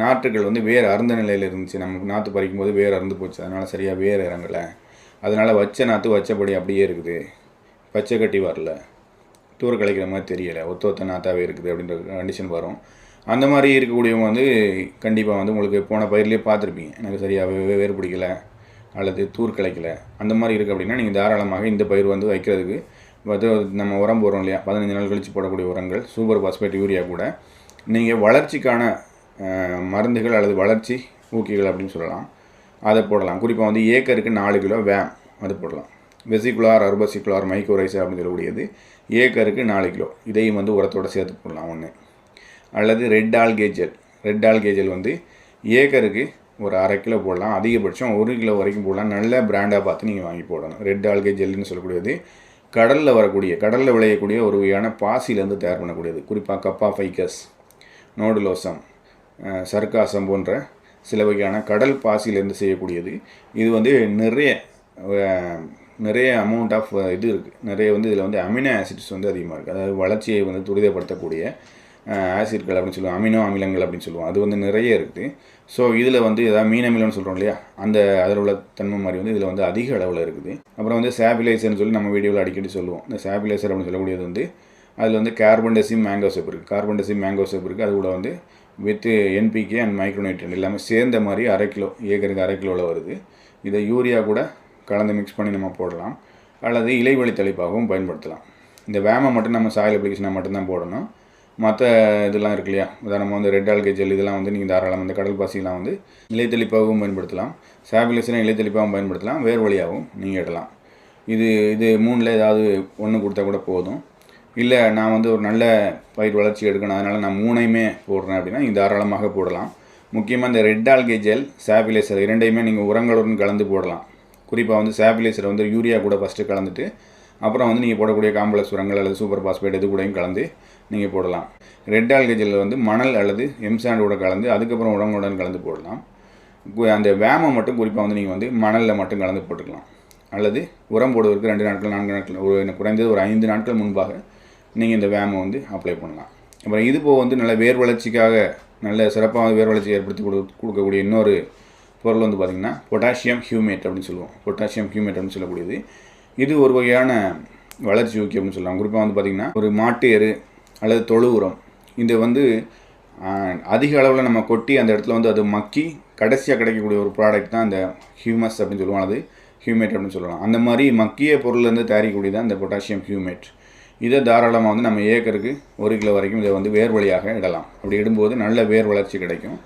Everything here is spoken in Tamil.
நாற்றுகள் வந்து வேர் அருந்த நிலையில் இருந்துச்சு. நமக்கு நாற்று பறிக்கும் போது வேர் அறுந்து போச்சு. அதனால் சரியாக வேர் இறங்கலை. அதனால் வச்ச நாற்று வச்சபடி அப்படியே இருக்குது. பச்சை கட்டி வரல. தூர கழிக்கிற மாதிரி தெரியலை. ஒத்த ஒத்த நாத்தாகவே இருக்குது அப்படின்ற கண்டிஷன் வரும். அந்த மாதிரி இருக்கக்கூடியவங்க வந்து கண்டிப்பாக வந்து உங்களுக்கு போன பயிர்லேயே பார்த்துருப்பீங்க. எனக்கு சரியாக வேர் பிடிக்கல அல்லது தூர் கிடைக்கல அந்த மாதிரி இருக்குது அப்படின்னா நீங்கள் தாராளமாக இந்த பயிர் வந்து வைக்கிறதுக்கு வந்து நம்ம உரம் போடுறோம் இல்லையா? பதினஞ்சு நாள் கழித்து போடக்கூடிய உரங்கள் சூப்பர் பாஸ்பேட் யூரியா கூட. நீங்கள் வளர்ச்சிக்கான மருந்துகள் அல்லது வளர்ச்சி ஊக்கிகள் அப்படின்னு சொல்லலாம். அதை போடலாம். குறிப்பாக வந்து ஏக்கருக்கு நாலு கிலோ வேம் அது போடலாம். வெசிகுலார் அர்பசிகுலார் மைக்ரோரைஸ் அப்படின்னு சொல்லக்கூடியது ஏக்கருக்கு நாலு கிலோ. இதையும் வந்து உரத்தோட சேர்த்து போடலாம் ஒன்று அல்லது ரெட் ஆல்கேஜல் ரெட் ஆல்கேஜல் வந்து ஏக்கருக்கு ஒரு அரை கிலோ போடலாம். அதிகபட்சம் ஒரு கிலோ வரைக்கும் போடலாம். நல்ல பிராண்டாக பார்த்து நீங்கள் வாங்கி போடணும். ரெட் ஆல்கே ஜெல்லுன்னு சொல்லக்கூடியது கடலில் வரக்கூடிய கடலில் விளையக்கூடிய ஒரு வகையான பாசிலேருந்து தயார் பண்ணக்கூடியது. குறிப்பாக கப்பா ஃபைக்கஸ் நோடுலோசம் சர்க்காசம் போன்ற சில வகையான கடல் பாசியிலேருந்து செய்யக்கூடியது. இது வந்து நிறைய நிறைய அமௌண்ட் ஆஃப் இது இருக்குது நிறைய வந்து இதில் வந்து அமினோ ஆசிட்ஸ் வந்து அதிகமாக இருக்குது அதாவது வளர்ச்சியை வந்து துரிதப்படுத்தக்கூடிய ஆசிட்கள் அப்படின்னு சொல்லுவோம் அமினோ அமிலங்கள் அப்படின்னு சொல்லுவோம். அது வந்து நிறைய இருக்குது ஸோ இதில் வந்து ஏதாவது மீன் அமிலம்னு சொல்கிறோம் இல்லையா? அந்த அதில் உள்ள தன்மை மாதிரி வந்து இதில் வந்து அதிக அளவில் இருக்குது. அப்புறம் வந்து சாபிலைசர்னு சொல்லி நம்ம வீடியோவில் அடிக்கடி சொல்லுவோம். இந்த சாபிலைசர் அப்படின்னு சொல்லக்கூடியது வந்து அதில் வந்து கார்பன் டெசிம் மேங்கோ சோப் இருக்குது கார்பன் டெசிம் மேங்கோ சோப் இருக்குது அது கூட வந்து வித்து என்பிகே அண்ட் மைக்ரோநைட்ரன் எல்லாமே சேர்ந்த மாதிரி அரை கிலோ ஏக்கருக்கு அரை கிலோவில் வருது. இதை யூரியா கூட கலந்து மிக்ஸ் பண்ணி நம்ம போடலாம். அல்லது இலைவழி தெளிப்பாகவும் பயன்படுத்தலாம். இந்த வேமை மட்டும் நம்ம சாயில் அப்ளிகேஷனாக மட்டும்தான் போடணும். மற்ற இதெல்லாம் இருக்கு இல்லையா? உதாரணமாக வந்து ரெட் ஆல்கே ஜெல் இதெல்லாம் வந்து நீங்கள் தாராளம் இந்த கடல் பாசிலாம் வந்து இலைத்தெளிப்பாகவும் பயன்படுத்தலாம். சாபிலேஷனை இலைத்தெளிப்பாகவும் பயன்படுத்தலாம். வேர் வழியாகவும் நீங்கள் இடலாம். இது இது மூணில் ஏதாவது ஒன்று கொடுத்தா கூட போதும். இல்லை நான் வந்து ஒரு நல்ல பயிர் வளர்ச்சி எடுக்கணும். அதனால் நான் மூணையுமே போடுறேன் அப்படின்னா நீங்கள் தாராளமாக போடலாம். முக்கியமாக இந்த ரெட் ஆல்கே ஜெல் சாபிலேசர் இரண்டையுமே நீங்கள் உரங்களுடன் கலந்து போடலாம். குறிப்பாக வந்து சாப்பிலேசரை வந்து யூரியா கூட ஃபஸ்ட்டு கலந்துட்டு அப்புறம் வந்து நீங்கள் போடக்கூடிய காம்ப்ளெக்ஸ் உரங்கள் அல்லது சூப்பர் பாஸ்பேட் இது கூடயும் கலந்து நீங்கள் போடலாம். ரெட் ஆல்கே வந்து மணல் அல்லது எம்சாண்ட் கூட கலந்து அதுக்கப்புறம் உரங்களுடன் கலந்து போடலாம். அந்த வேமை மட்டும் குறிப்பாக வந்து நீங்கள் வந்து மணலில் மட்டும் கலந்து போட்டுக்கலாம். அல்லது உரம் போடுவதற்கு ரெண்டு நாட்கள் நான்கு நாட்கள் ஒரு குறைந்தது ஒரு ஐந்து நாட்கள் முன்பாக நீங்கள் இந்த வேமை வந்து அப்ளை பண்ணலாம். அப்புறம் இது போக வந்து நல்ல வேர் வளர்ச்சிக்காக நல்ல சிறப்பாக வேர் வளர்ச்சி ஏற்படுத்தி கொடு கொடுக்கக்கூடிய இன்னொரு பொருள் வந்து பார்த்திங்கன்னா பொட்டாசியம் ஹியூமேட் அப்படின்னு சொல்லுவோம். பொட்டாசியம் ஹியூமேட் அப்படின்னு சொல்லக்கூடியது. இது ஒரு வகையான வளர்ச்சி ஊக்கி அப்படின்னு சொல்லலாம். குறிப்பாக வந்து பார்த்திங்கன்னா ஒரு மாட்டு எரு அல்லது தொழு உரம். இது வந்து அதிக அளவில் நம்ம கொட்டி அந்த இடத்துல வந்து அது மக்கி கடைசியாக கிடைக்கக்கூடிய ஒரு ப்ராடக்ட் தான் அந்த ஹியூமஸ் அப்படின்னு சொல்லுவோம் அது ஹியூமேட் அப்படின்னு சொல்லலாம். அந்த மாதிரி மக்கிய பொருள்லேருந்து தயாரிக்கக்கூடியது தான் இந்த பொட்டாசியம் ஹியூமேட் இதை தாராளமாக வந்து நம்ம ஏக்கருக்கு ஒரு கிலோ வரைக்கும் இதை வந்து வேர் வழியாக இடலாம். அப்படி இடும்போது நல்ல வேர் வளர்ச்சி கிடைக்கும்.